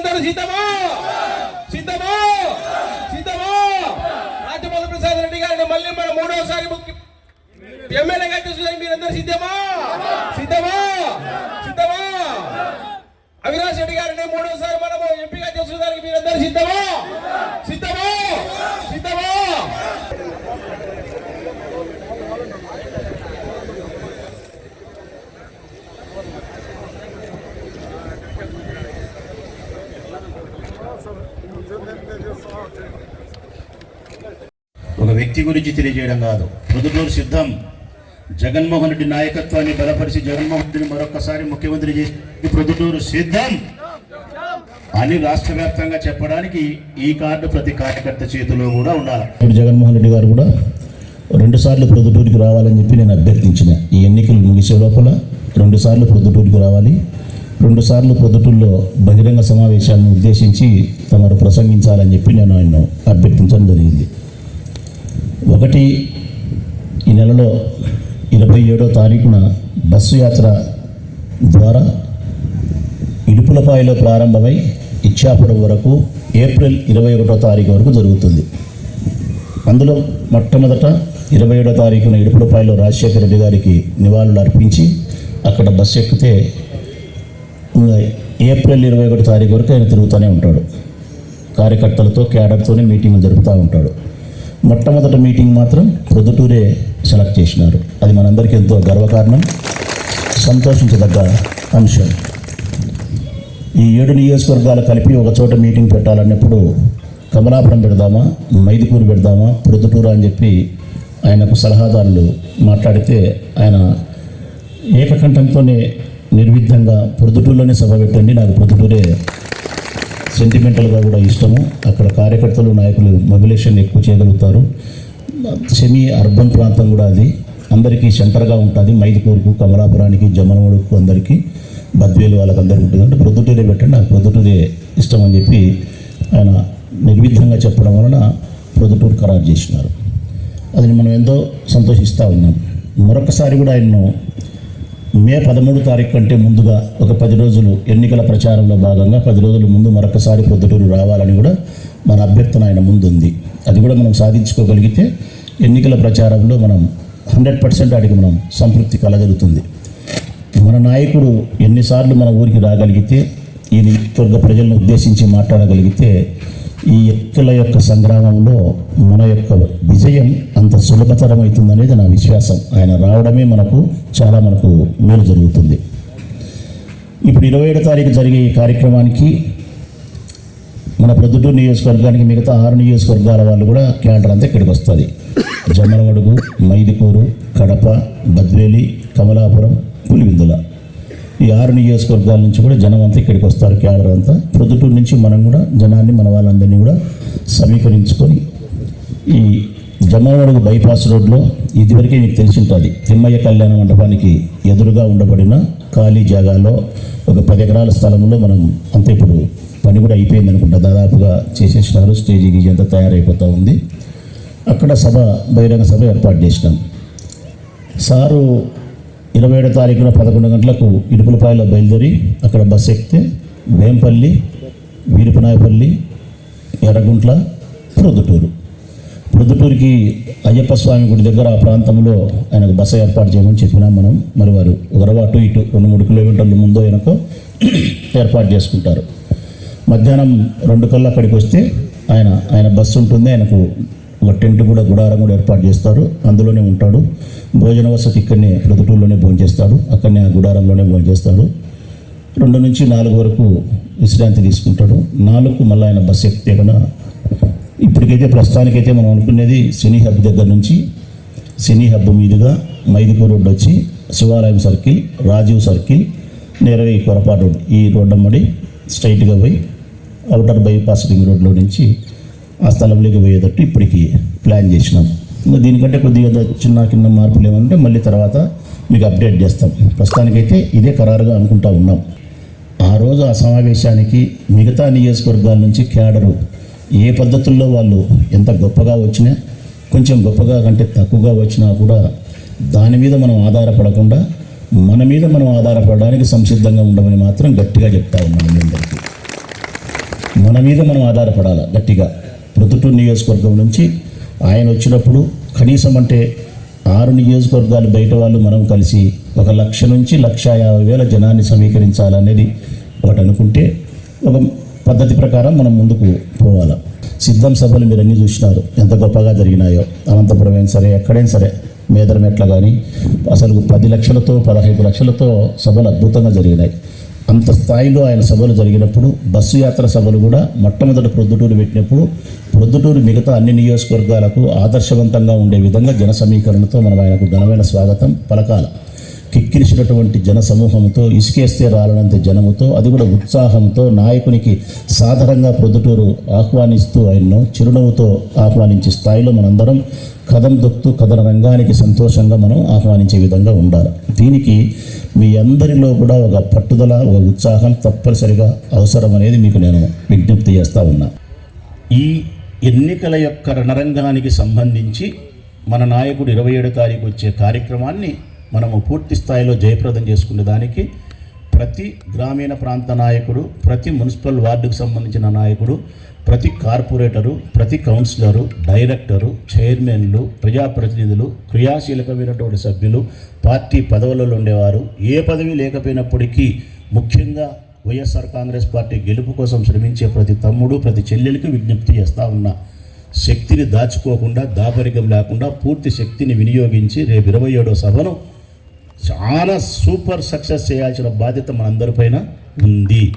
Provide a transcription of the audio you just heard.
మీరందరూ సిద్ధమా సిద్ధమా సిద్ధమా రాజమౌళి ప్రసాద్ రెడ్డి గారిని మళ్ళీ మన మూడవసారి ఎమ్మెల్యేగా చూసడానికి మీరందరూ సిద్ధమా సిద్ధమా సిద్ధమా అవినాష్ రెడ్డి గారిని మూడోసారి మనము ఎంపీగా చూసడానికి మీరందరూ సిద్ధమా సిద్ధమా వ్యక్తి గురించి తెలియజేయడం కాదు. ప్రొద్దుటూరు సిద్ధం. జగన్మోహన్ రెడ్డి నాయకత్వాన్ని బలపరిచి జగన్మోహన్ రెడ్డిని మరొకసారి ముఖ్యమంత్రి చేసి ప్రొద్దుటూరు సిద్ధం. అని రాష్ట్ర వ్యాప్తంగా చెప్పడానికి ఈ కార్డు ప్రతి కార్యకర్త చేతిలో కూడా ఉండాలి. జగన్మోహన్ రెడ్డి గారు కూడా రెండు సార్లు ప్రొద్దుటూరికి రావాలని చెప్పి నేను అభ్యర్థించిన ఈ ఎన్నికలు ముగిసే లోపల రెండు సార్లు ప్రొద్దుటూరికి రావాలి. రెండు సార్లు ప్రొద్దుటూరులో బహిరంగ సమావేశాలను ఉద్దేశించి తమరు ప్రసంగించాలని చెప్పి నేను ఆయన అభ్యర్థించడం జరిగింది. ఒకటి ఈ నెలలో ఇరవై ఏడో తారీఖున బస్సు యాత్ర ద్వారా ఇడుపులపాయలో ప్రారంభమై ఇచ్చాపురం వరకు ఏప్రిల్ ఇరవై ఒకటో తారీఖు వరకు జరుగుతుంది. అందులో మొట్టమొదట ఇరవై ఏడో తారీఖున ఇడుపులపాయలో రాజశేఖర రెడ్డి గారికి నివాళులు అర్పించి అక్కడ బస్సు ఎక్కితే ఏప్రిల్ ఇరవై ఒకటో తారీఖు వరకు ఆయన తిరుగుతూనే ఉంటాడు. కార్యకర్తలతో క్యాడర్తోనే మీటింగ్ జరుపుతూ ఉంటాడు. మొట్టమొదటి మీటింగ్ మాత్రం ప్రొద్దుటూరే సెలెక్ట్ చేసినారు. అది మనందరికీ ఎంతో గర్వకారణం సంతోషించదగ్గ అంశం. ఈ ఏడు నియోజకవర్గాలు కలిపి ఒక చోట మీటింగ్ పెట్టాలన్నప్పుడు కమలాపురం పెడదామా మైదుకూరు పెడదామా ప్రొద్దుటూరు అని చెప్పి ఆయనకు సలహాదారులు మాట్లాడితే ఆయన ఏకకంఠంతోనే నిర్విఘ్నంగా ప్రొద్దుటూరులోనే సభ పెట్టండి నాకు ప్రొద్దుటూరే సెంటిమెంటల్గా కూడా ఇష్టము. అక్కడ కార్యకర్తలు నాయకులు మొబిలేషన్ ఎక్కువ చేయగలుగుతారు. సెమీ అర్బన్ ప్రాంతం కూడా అది. అందరికీ సెంటర్గా ఉంటుంది. మైదుకూరుకు కమలాపురానికి జమలమడుకు అందరికీ బద్వేలు వాళ్ళకి అందరికీ ఉంటుంది. అంటే ప్రొద్దుటూరే పెట్టండి. నాకు ప్రొద్దుటూరే ఇష్టం అని చెప్పి ఆయన నిర్విధంగా చెప్పడం వలన ప్రొద్దుటూరు ఖరారు చేసినారు. అది మనం ఎంతో సంతోషిస్తూ ఉన్నాం. మరొకసారి కూడా ఆయన్ను మే పదమూడు తారీఖు కంటే ముందుగా ఒక పది రోజులు ఎన్నికల ప్రచారంలో భాగంగా పది రోజుల ముందు మరొకసారి పొద్దుటూరు రావాలని కూడా మన అభ్యర్థన ఆయన ముందుంది. అది కూడా మనం సాధించుకోగలిగితే ఎన్నికల ప్రచారంలో మనం హండ్రెడ్ పర్సెంట్ ఆడికి మనం సంతృప్తి కలగలుగుతుంది. మన నాయకుడు ఎన్నిసార్లు మన ఊరికి రాగలిగితే ఈ నియోజకవర్గ ప్రజలను ఉద్దేశించి మాట్లాడగలిగితే ఈ ఎక్కల యొక్క సంగ్రామంలో మన యొక్క విజయం అంత సులభతరం అవుతుందనేది నా విశ్వాసం. ఆయన రావడమే మనకు చాలా మనకు మేలు జరుగుతుంది. ఇప్పుడు ఇరవై ఏడో తారీఖు జరిగే ఈ కార్యక్రమానికి మన ప్రొద్దుటూరు నియోజకవర్గానికి మిగతా ఆరు నియోజకవర్గాల వాళ్ళు కూడా క్యాడర్ అంతా ఇక్కడికి వస్తుంది. జమ్మలమడుగు మైదుకూరు కడప బద్వేలి కమలాపురం పులివిందుల. ఈ ఆరు నియోజకవర్గాల నుంచి కూడా జనం అంతా ఇక్కడికి వస్తారు క్యాడర్ అంతా. ప్రొద్దుటూరు నుంచి మనం కూడా జనాన్ని మన వాళ్ళందరినీ కూడా సమీకరించుకొని ఈ జమ్మవాడకు బైపాస్ రోడ్లో ఇదివరకే మీకు తెలిసి ఉంటుంది తిమ్మయ్య కళ్యాణ మండపానికి ఎదురుగా ఉండబడిన ఖాళీ జాగాలో ఒక పది ఎకరాల స్థలంలో మనం అంతే ఇప్పుడు పని కూడా అయిపోయింది అనుకుంటా. దాదాపుగా చేసేసినారు స్టేజీ గీజీ అంతా తయారైపోతూ ఉంది. అక్కడ సభ బహిరంగ సభ ఏర్పాటు చేసినాం. సారు ఇరవై ఏడో తారీఖున పదకొండు గంటలకు ఇడుపులపాయలో బయలుదేరి అక్కడ బస్సు ఎక్కితే వేంపల్లి వీరపనాయపల్లి ఎర్రగుంట్ల ప్రొద్దుటూరు. ప్రొద్దుటూరుకి అయ్యప్ప స్వామి గుడి దగ్గర ఆ ప్రాంతంలో ఆయనకు బస ఏర్పాటు చేయమని చెప్పినాం మనం. మరి వారు ఒకరవ అటు ఇటు రెండు మూడు కిలోమీటర్ల ముందో వెనకో ఏర్పాటు చేసుకుంటారు. మధ్యాహ్నం రెండు కల్లా అక్కడికి వస్తే ఆయన ఆయన బస్సు ఉంటుంది ఆయనకు ఒక టెంట్ కూడా గుడారం కూడా ఏర్పాటు చేస్తారు. అందులోనే ఉంటాడు. భోజన వసతి ఇక్కడనే ప్రొద్దుటూరులోనే భోజనం చేస్తాడు. అక్కడనే ఆ గుడారంలోనే భోజనం చేస్తాడు. రెండు నుంచి నాలుగు వరకు విశ్రాంతి తీసుకుంటాడు. నాలుగు మళ్ళీ ఆయన బస్సు ఎక్కితే కన్నా ఇప్పటికైతే ప్రస్తుతానికైతే మనం అనుకునేది సినీ హబ్ దగ్గర నుంచి సినీ హబ్ మీదుగా మైదిపూర్ రోడ్డు వచ్చి శివాలయం సర్కిల్ రాజీవ్ సర్కిల్ నేరుగా ఈ కొరపాటు రోడ్ ఈ రోడ్డు అమ్మడి స్ట్రైట్గా పోయి అవుటర్ బైపాస్ రింగ్ రోడ్లో నుంచి ఆ స్థలంలోకి పోయేటట్టు ఇప్పటికి ప్లాన్ చేసినాం. ఇంకా దీనికంటే కొద్దిగా చిన్న కింద మార్పులు ఏమంటే మళ్ళీ తర్వాత మీకు అప్డేట్ చేస్తాం. ప్రస్తుతానికైతే ఇదే ఖరారుగా అనుకుంటా ఉన్నాం. ఆ రోజు ఆ సమావేశానికి మిగతా నియోజకవర్గాల నుంచి క్యాడరు ఏ పద్ధతుల్లో వాళ్ళు ఎంత గొప్పగా వచ్చినా కొంచెం గొప్పగా కంటే తక్కువగా వచ్చినా కూడా దాని మీద మనం ఆధారపడకుండా మన మీద మనం ఆధారపడడానికి సంసిద్ధంగా ఉండమని మాత్రం గట్టిగా చెప్తా ఉన్నాం అందరికీ. మన మీద మనం ఆధారపడాలి గట్టిగా? ప్రొద్దుటూరు నియోజకవర్గం నుంచి ఆయన వచ్చినప్పుడు కనీసం అంటే ఆరు నియోజకవర్గాలు బయట వాళ్ళు మనం కలిసి ఒక లక్ష నుంచి లక్ష యాభై వేల జనాన్ని సమీకరించాలనేది ఒకటి అనుకుంటే ఒక పద్ధతి ప్రకారం మనం ముందుకు పోవాలి. సిద్ధం సభలు మీరు అన్నీ చూసినారు. ఎంత గొప్పగా జరిగినాయో. అనంతపురం అయినా సరే ఎక్కడైనా సరే మేదరమెట్ల కానీ అసలు పది లక్షలతో పదహైదు లక్షలతో సభలు అద్భుతంగా జరిగినాయి. అంత స్థాయిలో ఆయన సభలు జరిగినప్పుడు బస్సు యాత్ర సభలు కూడా మొట్టమొదటి ప్రొద్దుటూరు పెట్టినప్పుడు ప్రొద్దుటూరు మిగతా అన్ని నియోజకవర్గాలకు ఆదర్శవంతంగా ఉండే విధంగా జన సమీకరణతో మనం ఆయనకు ఘనమైన స్వాగతం. పలకాల కిక్కిరిసినటువంటి జన సమూహంతో ఇసుకేస్తే రాలనంత జనముతో అది కూడా ఉత్సాహంతో నాయకునికి సాధారణంగా ప్రొద్దుటూరు ఆహ్వానిస్తూ ఆయన్ను చిరునవ్వుతో ఆహ్వానించే స్థాయిలో మనందరం కథం దొక్తూ కథన రంగానికి సంతోషంగా మనం ఆహ్వానించే విధంగా ఉండాలి. దీనికి మీ అందరిలో కూడా ఒక పట్టుదల ఒక ఉత్సాహం తప్పనిసరిగా అవసరం అనేది మీకు నేను విజ్ఞప్తి చేస్తూ ఉన్నా. ఈ ఎన్నికల యొక్క రణరంగానికి సంబంధించి మన నాయకుడు ఇరవై ఏడు తారీఖు వచ్చే కార్యక్రమాన్ని మనము పూర్తి స్థాయిలో జయప్రదం చేసుకునే దానికి ప్రతి గ్రామీణ ప్రాంత నాయకుడు ప్రతి మున్సిపల్ వార్డుకు సంబంధించిన నాయకుడు ప్రతి కార్పొరేటరు ప్రతి కౌన్సిలరు డైరెక్టరు చైర్మన్లు ప్రజాప్రతినిధులు క్రియాశీలకమైనటువంటి సభ్యులు పార్టీ పదవులలో ఉండేవారు. ఏ పదవి లేకపోయినప్పటికీ ముఖ్యంగా వైఎస్ఆర్ కాంగ్రెస్ పార్టీ గెలుపు కోసం శ్రమించే ప్రతి తమ్ముడు ప్రతి చెల్లెలికి విజ్ఞప్తి చేస్తా ఉన్నా శక్తిని దాచుకోకుండా దాపరికం లేకుండా పూర్తి శక్తిని వినియోగించి రేపు ఇరవై ఏడో సభను చాలా సూపర్ సక్సెస్ చేయాల్సిన బాధ్యత మనందరిపైన ఉంది.